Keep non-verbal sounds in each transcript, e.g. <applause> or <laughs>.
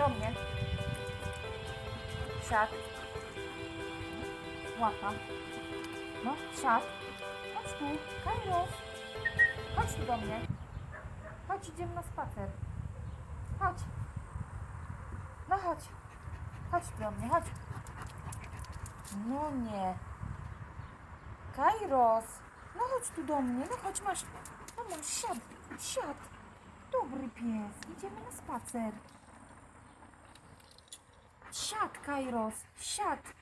Do mnie. Siad. Łapa. No, siad. Chodź tu, Kairos. Chodź tu do mnie. Chodź, idziemy na spacer. Chodź. No chodź. Chodź do mnie, chodź. No nie. Kairos. No chodź tu do mnie, no chodź, masz. No masz, siad, siad. Dobry pies, idziemy na spacer. Siad, Kairos, siad.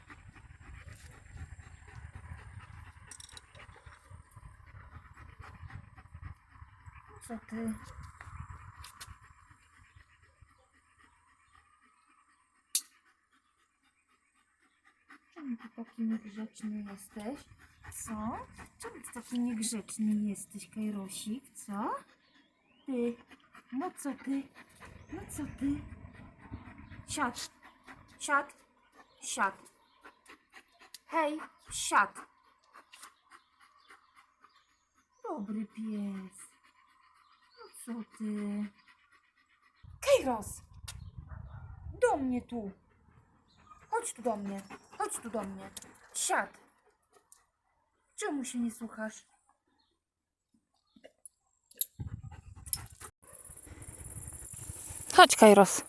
Co ty? Czemu ty taki niegrzeczny jesteś? Co? Czemu ty taki niegrzeczny jesteś, Kajrosik? Co? Ty? No co ty? No co ty? Siad. Siad. Siad. Hej, siad. Dobry pies. No co ty? Kejros! Do mnie tu. Chodź tu do mnie. Chodź tu do mnie. Siad. Czemu się nie słuchasz? Chodź, Kairos.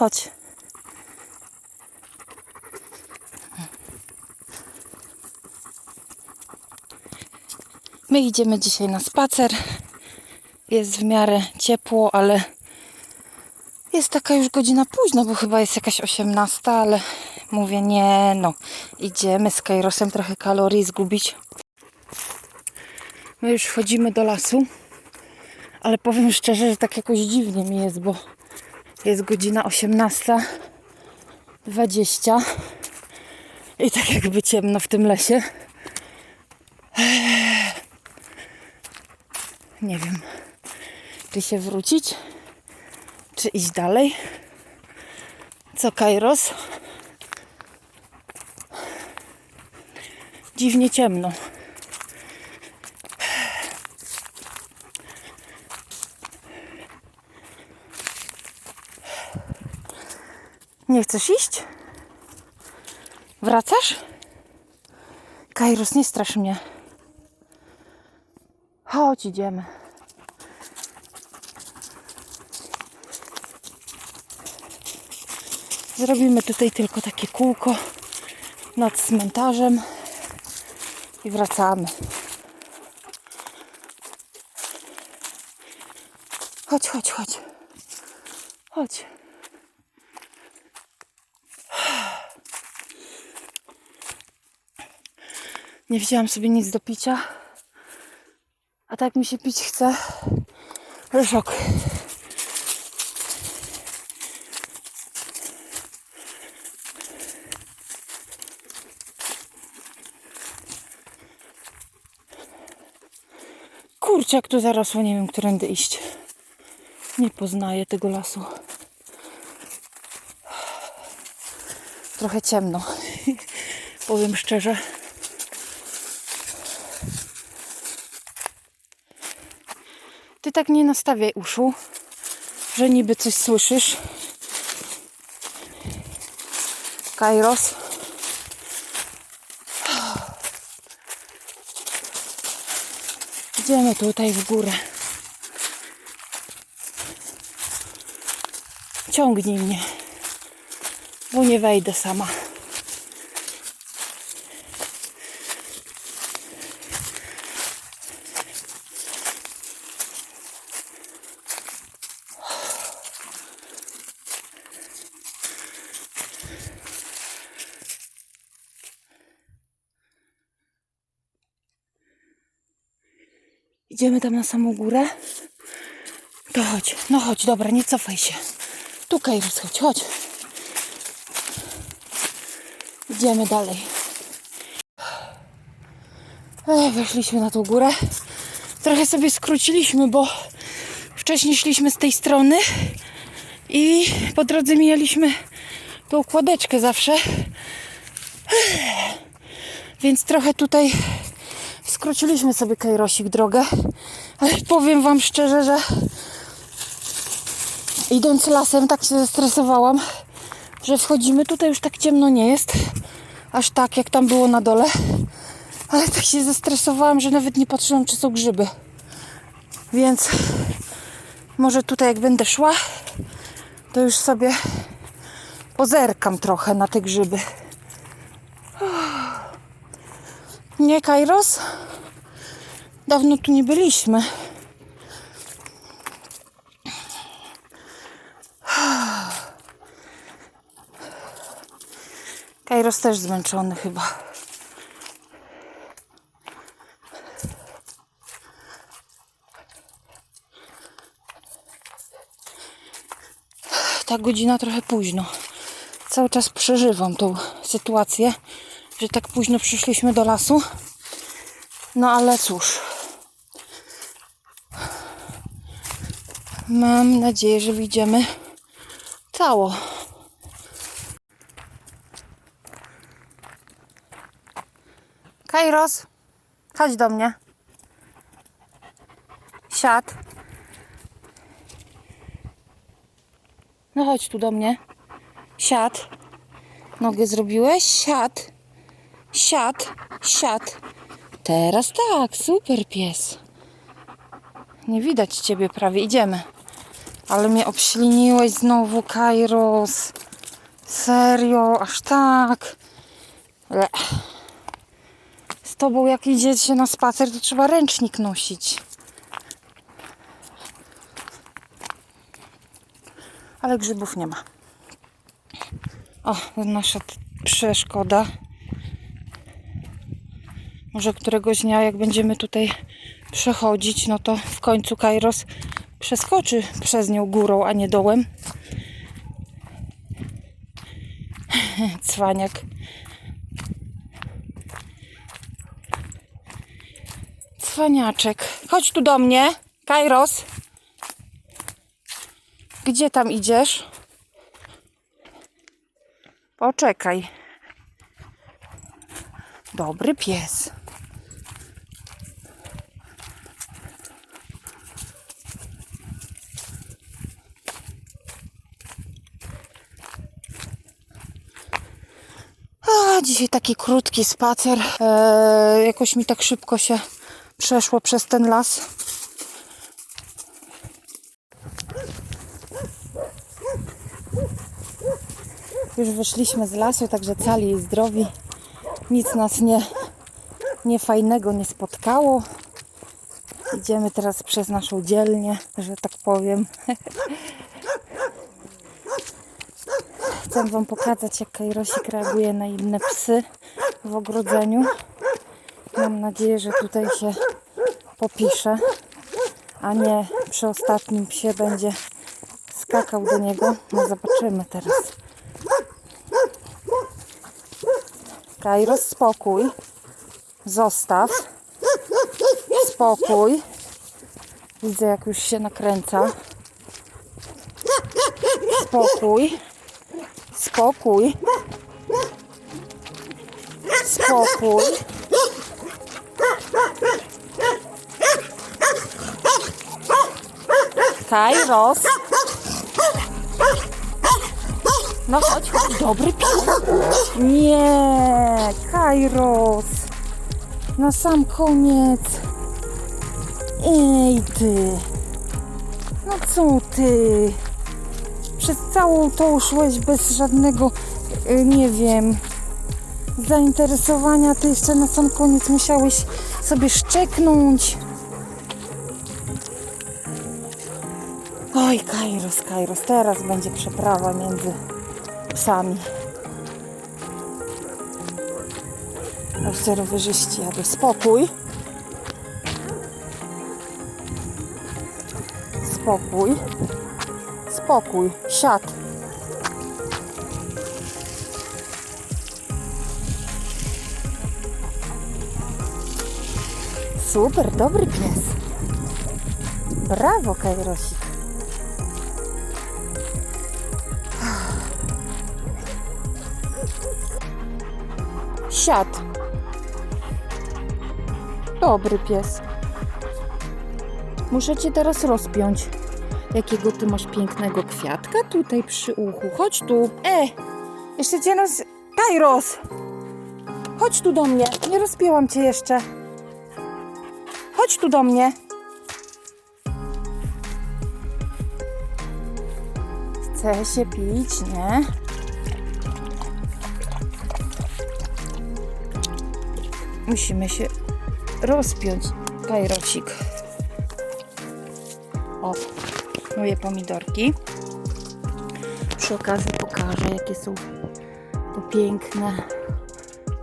Chodź. My idziemy dzisiaj na spacer. Jest w miarę ciepło, ale jest taka już godzina późna, bo chyba jest jakaś 18, ale mówię nie, no. Idziemy z Kairosem trochę kalorii zgubić. My już wchodzimy do lasu. Ale powiem szczerze, że tak jakoś dziwnie mi jest, bo jest godzina 18.20 i tak jakby ciemno w tym lesie. Nie wiem, czy się wrócić, czy iść dalej. Co, Kairos? Dziwnie ciemno. Nie chcesz iść? Wracasz? Kairos, nie strasz mnie. Chodź, idziemy. Zrobimy tutaj tylko takie kółko nad cmentarzem i wracamy. Chodź, chodź, chodź. Chodź. Nie wzięłam sobie nic do picia. A tak mi się pić chce. że Szok. Kurczę, jak tu zarosło, nie wiem, którędy iść. Nie poznaję tego lasu. Trochę ciemno. <laughs> Powiem szczerze. Tak nie nastawiaj uszu, że niby coś słyszysz. Kairos. Idziemy tutaj w górę. Ciągnij mnie, bo nie wejdę sama. Idziemy tam na samą górę. To chodź, no chodź, dobra, nie cofaj się. Tu Kairos, chodź, chodź. Idziemy dalej. Weszliśmy na tą górę. Trochę sobie skróciliśmy, bo wcześniej szliśmy z tej strony i po drodze mijaliśmy tą kładeczkę zawsze. Więc trochę tutaj skróciliśmy sobie Kajrosik drogę, ale powiem Wam szczerze, że Idąc lasem tak się zestresowałam, że wchodzimy. Tutaj już tak ciemno nie jest. Aż tak, jak tam było na dole. Ale tak się zestresowałam, że nawet nie patrzyłam, czy są grzyby. Więc może tutaj jak będę szła, to już sobie pozerkam trochę na te grzyby. Nie, Kairos? Dawno tu nie byliśmy. Kairos też zmęczony chyba. Ta godzina trochę późno. Cały czas przeżywam tą sytuację, że tak późno przyszliśmy do lasu. No ale cóż. Mam nadzieję, że wyjdziemy cało. Kairos, chodź do mnie. Siad. No chodź tu do mnie. Siad. Nogę zrobiłeś? Siad. Siad. Siad. Teraz tak, super pies. Nie widać ciebie prawie, idziemy. Ale mnie obśliniłeś znowu, Kairos. Serio, aż tak. Le. Z tobą jak idzie się na spacer, to trzeba ręcznik nosić. Ale grzybów nie ma. O, nasza przeszkoda. Może któregoś dnia, jak będziemy tutaj przechodzić, no to w końcu Kairos przeskoczy przez nią górą, a nie dołem. <laughs> Cwaniak. Cwaniaczek. Chodź tu do mnie, Kairos. Gdzie tam idziesz? Poczekaj. Dobry pies. A, dzisiaj taki krótki spacer. Eee, jakoś mi tak szybko się przeszło przez ten las. Już wyszliśmy z lasu, także cali i zdrowi. Nic nas nie, nie fajnego nie spotkało. Idziemy teraz przez naszą dzielnię, że tak powiem. <laughs> Chcę Wam pokazać, jak Kajrosik reaguje na inne psy w ogrodzeniu. Mam nadzieję, że tutaj się popisze, a nie przy ostatnim psie będzie skakał do niego. No zobaczymy teraz. Kairos, spokój. Zostaw. Spokój. Widzę, jak już się nakręca. Spokój. Spokój. Spokój. Kairos. No chodź, chodź. Dobry pies. Nie, Kairos. Na sam koniec. Ej ty. No co ty? Przez całą tą szłeś bez żadnego, y, nie wiem, zainteresowania. Ty jeszcze na sam koniec musiałeś sobie szczeknąć. Oj, Kairos, Kairos, teraz będzie przeprawa między psami. Jeszcze rowerzyści jadą. Spokój. Spokój. Spokój. Siad. Super, dobry pies. Brawo, Kajrosik. Siad. Dobry pies. Muszę cię teraz rozpiąć. Jakiego ty masz pięknego kwiatka tutaj przy uchu. Chodź tu. E! Jeszcze cię roz... Kairos! Chodź tu do mnie. Nie rozpięłam cię jeszcze. Chodź tu do mnie. Chce się pić, nie? Musimy się rozpiąć. Kajrosik. O, moje pomidorki. Przy okazji pokażę, jakie są to piękne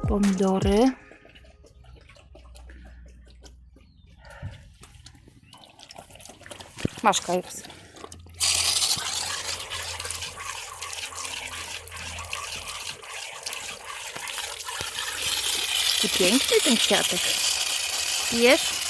pomidory. Masz. Jaki piękny ten kwiatek. Pijesz?